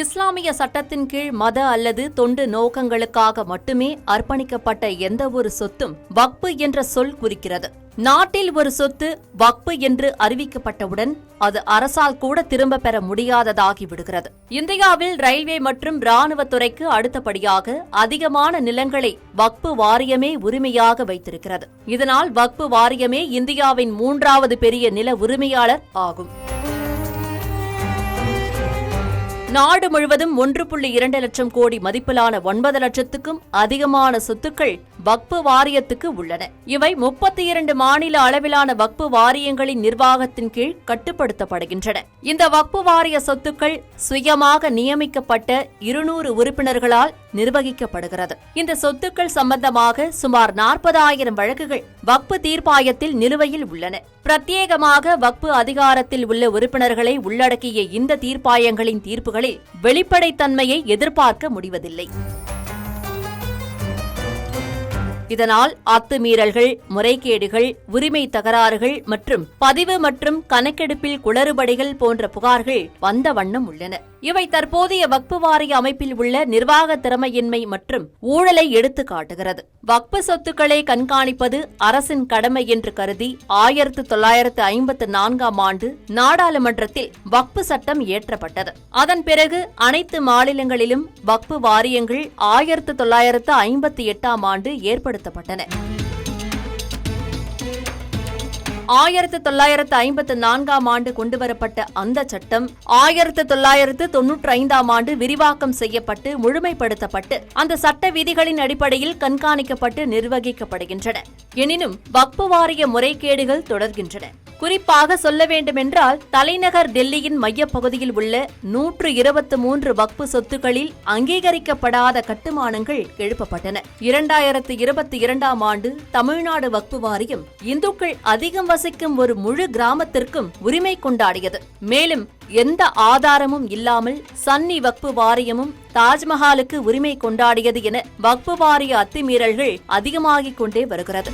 இஸ்லாமிய சட்டத்தின் கீழ் மத அல்லது தொண்டு நோக்கங்களுக்காக மட்டுமே அர்ப்பணிக்கப்பட்ட எந்தவொரு சொத்தும் வக்பு என்ற சொல் குறிக்கிறது. நாட்டில் ஒரு சொத்து வக்பு என்று அறிவிக்கப்பட்டவுடன் அது அரசால் கூட திரும்ப பெற முடியாததாகி விடுகிறது. இந்தியாவில் ரயில்வே மற்றும் ராணுவத் துறைக்கு அடுத்தபடியாக அதிகமான நிலங்களை வக்பு வாரியமே உரிமையாக வைத்திருக்கிறது. இதனால் வக்பு வாரியமே இந்தியாவின் மூன்றாவது பெரிய நில உரிமையாளர் ஆகும். நாடு முழுவதும் ஒன்று புள்ளி இரண்டு லட்சம் கோடி மதிப்பிலான ஒன்பது லட்சத்துக்கும் அதிகமான சொத்துக்கள் வக்பு வாரியத்துக்கு உள்ளன. இவை முப்பத்தி இரண்டு மாநில அளவிலான வக்பு வாரியங்களின் நிர்வாகத்தின் கீழ் கட்டுப்படுத்தப்படுகின்றன. இந்த வக்பு வாரிய சொத்துக்கள் சுயமாக நியமிக்கப்பட்ட இருநூறு உறுப்பினர்களால் நிர்வகிக்கப்படுகிறது. இந்த சொத்துக்கள் சம்பந்தமாக சுமார் நாற்பதாயிரம் வழக்குகள் வக்பு தீர்ப்பாயத்தில் நிலுவையில் உள்ளன. பிரத்யேகமாக வக்பு அதிகாரத்தில் உள்ள உறுப்பினர்களை உள்ளடக்கிய இந்த தீர்ப்பாயங்களின் தீர்ப்புகளில் வெளிப்படைத்தன்மையை எதிர்பார்க்க முடிவதில்லை. இதனால் அத்துமீறல்கள் முறைகேடுகள் உரிமை தகராறுகள் மற்றும் பதிவு மற்றும் கணக்கெடுப்பில் குளறுபடிகள் போன்ற புகார்கள் வந்த வண்ணம் உள்ளன. இவை தற்போதைய வக்பு வாரிய அமைப்பில் உள்ள நிர்வாக திறமையின்மை மற்றும் ஊழலை எடுத்து காட்டுகிறது. வக்பு சொத்துக்களை கண்காணிப்பது அரசின் கடமை என்று கருதி ஆயிரத்து தொள்ளாயிரத்து ஐம்பத்து நான்காம் ஆண்டு நாடாளுமன்றத்தில் வக்பு சட்டம் இயற்றப்பட்டது. அதன் பிறகு அனைத்து மாநிலங்களிலும் வக்பு வாரியங்கள் ஆயிரத்து தொள்ளாயிரத்து ஐம்பத்தி எட்டாம் ஆண்டு பயன்படுத்தப்பட்டன. ஆயிரத்து தொள்ளாயிரத்து ஐம்பத்து நான்காம் ஆண்டு கொண்டுவரப்பட்ட அந்த சட்டம் ஆயிரத்து தொள்ளாயிரத்து தொன்னூற்றி ஐந்தாம் ஆண்டு விரிவாக்கம் செய்யப்பட்டு முழுமைப்படுத்தப்பட்டு அந்த சட்ட விதிகளின் அடிப்படையில் கண்காணிக்கப்பட்டு நிர்வகிக்கப்படுகின்றன. எனினும் வக்பு வாரிய முறைகேடுகள் தொடர்கின்றன. குறிப்பாக சொல்ல வேண்டுமென்றால் தலைநகர் டெல்லியின் மையப்பகுதியில் உள்ள நூற்று இருபத்தி மூன்று வக்பு சொத்துக்களில் அங்கீகரிக்கப்படாத கட்டுமானங்கள் எழுப்பப்பட்டன. இரண்டாயிரத்து இருபத்தி இரண்டாம் ஆண்டு தமிழ்நாடு வக்பு வாரியம் இந்துக்கள் அதிகம் வசிக்கும் ஒரு முழு கிராமத்திற்கும் உரிமை கொண்டாடியது. மேலும் எந்த ஆதாரமும் இல்லாமல் சன்னி வக்பு வாரியமும் தாஜ்மஹாலுக்கு உரிமை கொண்டாடியது என வக்பு வாரிய அத்துமீறல்கள் அதிகமாகிக் கொண்டே வருகிறது.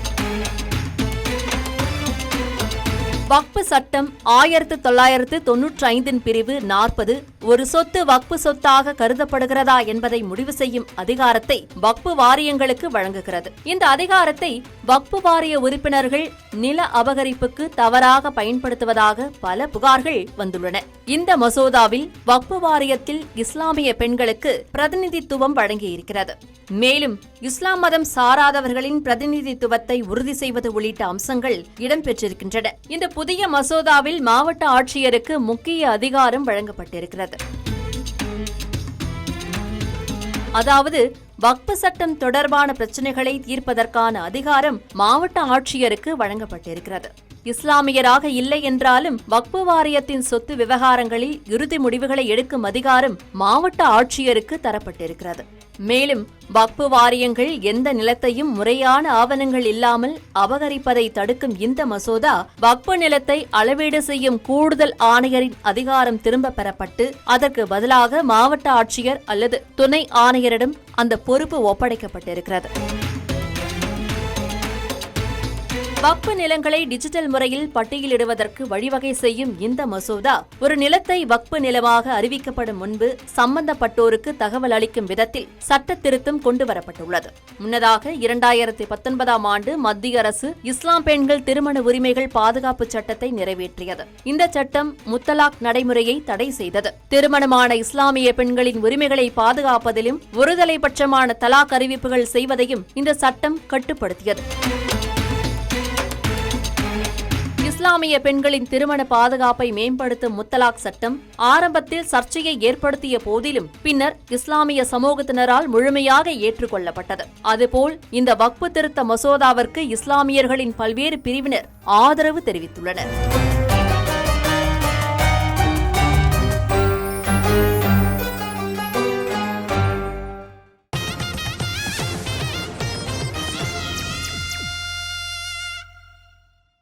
வக்பு சட்டம் ஆயிரத்து தொள்ளாயிரத்து தொன்னூற்றி ஐந்தின் பிரிவு நாற்பது ஒரு சொத்து வக்பு சொத்தாக கருதப்படுகிறதா என்பதை முடிவு செய்யும் அதிகாரத்தை வக்பு வாரியங்களுக்கு வழங்குகிறது. இந்த அதிகாரத்தை வக்பு வாரிய உறுப்பினர்கள் நில அபகரிப்புக்கு தவறாக பயன்படுத்துவதாக பல புகார்கள் வந்துள்ளன. இந்த மசோதாவில் வக்பு வாரியத்தில் இஸ்லாமிய பெண்களுக்கு பிரதிநிதித்துவம் வழங்கியிருக்கிறது. மேலும் இஸ்லாம் மதம் சாராதவர்களின் பிரதிநிதித்துவத்தை உறுதி செய்வது உள்ளிட்ட அம்சங்கள் இடம்பெற்றிருக்கின்றன. இந்த புதிய மசோதாவில் மாவட்ட ஆட்சியருக்கு முக்கிய அதிகாரம் வழங்கப்பட்டிருக்கிறது. அதாவது வக்பு சட்டம் தொடர்பான பிரச்சினைகளை தீர்ப்பதற்கான அதிகாரம் மாவட்ட ஆட்சியருக்கு வழங்கப்பட்டிருக்கிறது. இஸ்லாமியராக இல்லை என்றாலும் வக்பு வாரியத்தின் சொத்து விவகாரங்களில் இறுதி முடிவுகளை எடுக்கும் அதிகாரம் மாவட்ட ஆட்சியருக்கு தரப்பட்டிருக்கிறது. மேலும் வக்பு வாரியங்கள் எந்த நிலத்தையும் முறையான ஆவணங்கள் இல்லாமல் அபகரிப்பதை தடுக்கும் இந்த மசோதா வக்பு நிலத்தை அளவீடு செய்யும் கூடுதல் ஆணையரின் அதிகாரம் திரும்ப பெறப்பட்டு அதற்கு பதிலாக மாவட்ட ஆட்சியர் அல்லது துணை ஆணையரிடம் அந்த பொறுப்பு ஒப்படைக்கப்பட்டிருக்கிறது. வக்பு நிலங்களை டிஜிட்டல் முறையில் பட்டியலிடுவதற்கு வழிவகை செய்யும் இந்த மசோதா ஒரு நிலத்தை வக்பு நிலமாக அறிவிக்கப்படும் முன்பு சம்பந்தப்பட்டோருக்கு தகவல் அளிக்கும் விதத்தில் சட்ட திருத்தம் கொண்டுவரப்பட்டுள்ளது. முன்னதாக இரண்டாயிரத்தி பத்தொன்பதாம் ஆண்டு மத்திய அரசு இஸ்லாம் பெண்கள் திருமண உரிமைகள் பாதுகாப்பு சட்டத்தை நிறைவேற்றியது. இந்த சட்டம் முத்தலாக் நடைமுறையை தடை செய்தது. திருமணமான இஸ்லாமிய பெண்களின் உரிமைகளை பாதுகாப்பதிலும் ஒருதலை பட்சமான தலாக் அறிவிப்புகள் செய்வதையும் இந்த சட்டம் கட்டுப்படுத்தியது. இஸ்லாமிய பெண்களின் திருமண பாதுகாப்பை மேம்படுத்தும் முத்தலாக் சட்டம் ஆரம்பத்தில் சர்ச்சையை ஏற்படுத்திய போதிலும் பின்னர் இஸ்லாமிய சமூகத்தினரால் முழுமையாக ஏற்றுக்கொள்ளப்பட்டது. அதுபோல் இந்த வக்பு திருத்த மசோதாவிற்கு இஸ்லாமியர்களின் பல்வேறு பிரிவினர் ஆதரவு தெரிவித்துள்ளனர்.